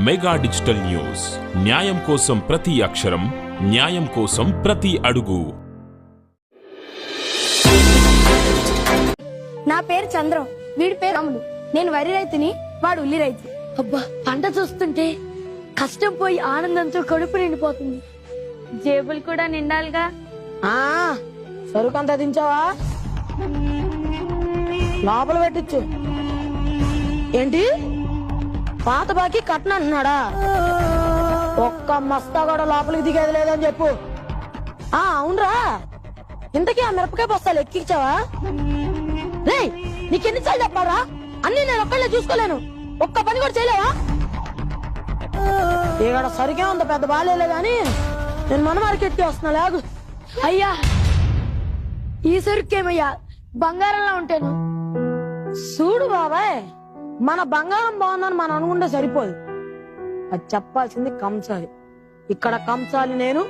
Mega digital news. న్యాయం కోసం ప్రతి అక్షరం న్యాయం కోసం ప్రతి అడుగు. నా పేరు చంద్రం. వీడి పేరు రాములు నేను వరి రైతుని వాడు ఉల్లి రైతు. అబ్బా పంట చూస్తుంటే కష్టం పోయి ఆనందంతో కడుపు నిండిపోతుంది. జేబులు కూడా నిండాలిగా. ఆ సరుకంతా దించావా? లోపల పెట్టించు ఏంటి? పాత బాకీ కట్న అంటున్నాడా ఒక్క మస్తా కూడా లోపలికి దిగేది లేదని చెప్పు. ఆ అవునరా. ఇంతకీ ఆ మిరపకాయ బస్తాలు ఎక్కించావా? రే నీకెన్నిసార్లు చెప్పారా అన్ని నేను ఒక్కళ్ళే చూసుకోలేను. ఒక్క పని కూడా చేయలేవా? ఇక్కడ సరికే ఉంది పెద్ద బాగాలే గాని. నేను మన మార్కెట్కి వస్తున్నా లేగు. అయ్యా ఈ సరుకేమయ్యా బంగారంలా ఉంటాను. చూడు బాబాయ్. మన బంగారం బాగుందని మనం అనుకుంటే సరిపోదు. అది చెప్పాల్సింది కంసాలి. ఇక్కడ కంసాలి నేను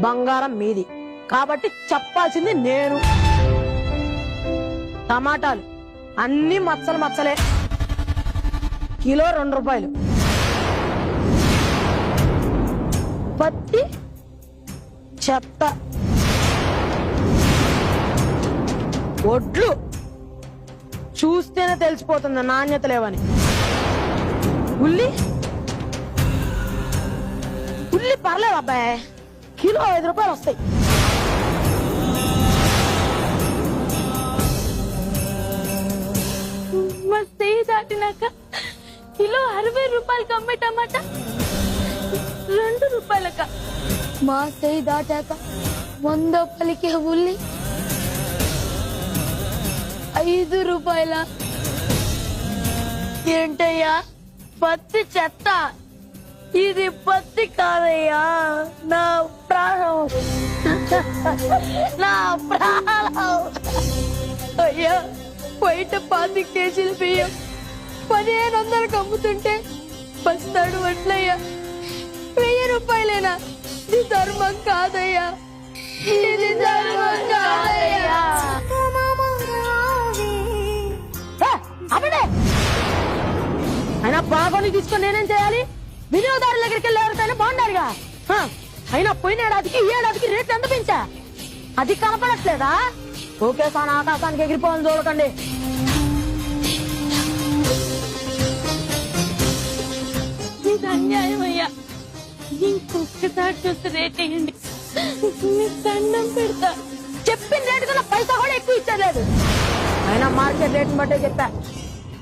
బంగారం మీది. కాబట్టి చెప్పాల్సింది నేను. టమాటాలు. అన్ని మచ్చలు మచ్చలే. కిలో రెండు రూపాయలు. పత్తి. చెత్త. ఒడ్లు. చూస్తేనే తెలిసిపోతుంది నాణ్యత లేవని. ఉల్లి? ఉల్లి పర్లేదు అబ్బాయి. కిలో ఐదు రూపాయలు వస్తాయి. మా స్టేజ్ దాటినాక కిలో అరవై రూపాయలకి అమ్మే టమాటా రెండు రూపాయలక. మా స్టేజ్ దాటాక వంద పలికే ఉల్లి. ఐదు రూపాయల. ఏంటయ్యా? పత్తి చెత్త. ఇది పత్తి కాదయ్యా. నా ప్రాణం. నా ప్రాణం. అయ్యా బయట పాతి కేజీలు బియ్యం. పదిహేను వందలకు అమ్ముతుంటే బస్తాడు వడ్లయ్యా. వెయ్యి రూపాయలేనా? ఇది ధర్మం కాదయ్యా. ఇది ధర్మం కాదు అయినా బాగోని తీసుకొని నేనేం చేయాలి? వినియోగదారుల దగ్గరికి వెళ్ళి ఎవరికైనా బాగుండాలిగా అయినా పోయిన ఏడాదికి ఈ ఏడాదికి రేట్లు ఎంత పెంచా? అది కనపడట్లేదా? ఓకే సార్ ఆకాశానికి ఎగిరిపోవాలని చూడకండి. అన్యాయం అయ్యా. ఇంకొకసారి చూసి రేట్ వేయండి. దండం పెడతా. చెప్పిన రేటు కన్నా పైసా కూడా ఎక్కువ ఇచ్చలేదు అయినా మార్కెట్ రేట్ బట్టే చెప్పా.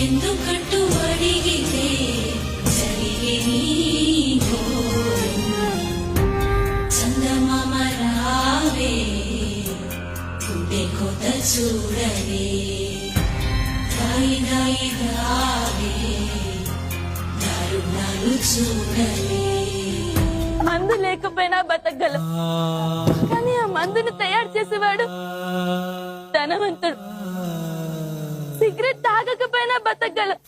ఎందుకంటూ అడిగితే చందమామ రావే గుండె కొత్త చూడవే. దాయి దాయి దావే దారుణాలు చూడవే. మందు లేకపోయినా బతకగలం. కానీ ఆ మందును తయారు చేసేవాడు ధనవంతుడు. సిగరెట్ తాగకపోయినా బతకగలం.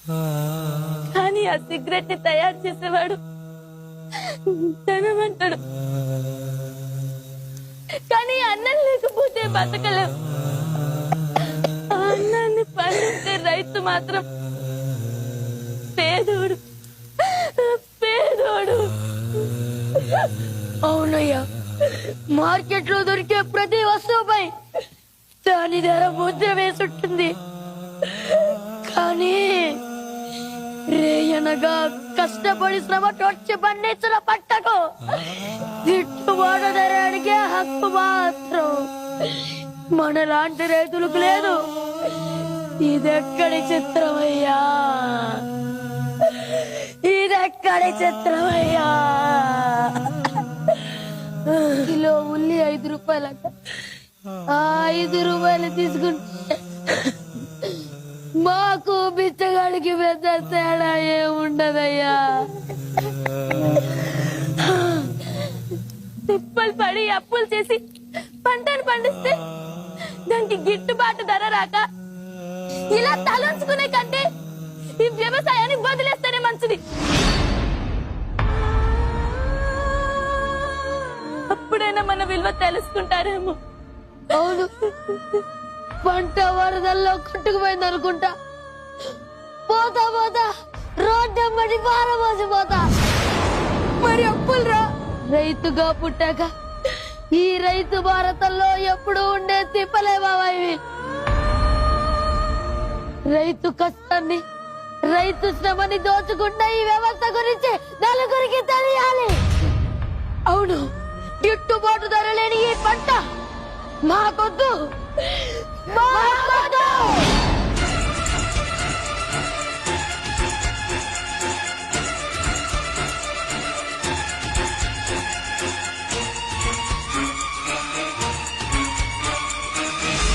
కానీ ఆ సిగరెట్ని తయారు చేసేవాడు ధనవంతుడు. కానీ అన్నం లేకపోతే బతకలేం. అన్నాన్ని పండించే రైతు మాత్రం పేదోడు. పేదోడు. అవునయ్యా మార్కెట్లో దొరికే ప్రతి వస్తువుపై దాని ధర ముద్ర వేసుంటుంది. అనగా కష్టపడి శ్రమ తోడ్చి పండించిన పంటకు గిట్టుబాటు ధర హక్కు మాత్రం. మనలాంటి రైతులకు లేదు. ఇదెక్కడి చిత్రమయ్యా? ఇదెక్కడి చిత్రమయ్యా? కిలో ఉల్లి ఐదు రూపాయలట. ఆ ఐదు రూపాయలు తీసుకుంటే పెద్ద తేడా ఏముండదయ్యా? తిప్పలు పడి అప్పులు చేసి పంటను పండిస్తే దానికి గిట్టుబాటు ధర రాక ఇలా తలంచుకునే కంటే ఈ వ్యవసాయాన్ని వదిలేస్తేనే మంచిది. అప్పుడైనా మన విలువ తెలుసుకుంటారేమో. అవును. పంట వరదల్లో కొట్టుకుపోయింది అనుకుంటా పోతా పోతా. రోడ్డమ్మడి పారమోసిపోతా మరి అప్పులరా? రైతుగా పుట్టాక ఈ రైతు భారతంలో ఎప్పుడు ఉండే తిప్పలే బాబా ఇవి. రైతు కష్టాన్ని రైతు శ్రమని దోచుకున్న ఈ వ్యవస్థ గురించి నలుగురికి తెలియాలి. అవును గిట్టుబాటు ధర లేని ఈ పంట మాకొద్దు. మాకొద్దు.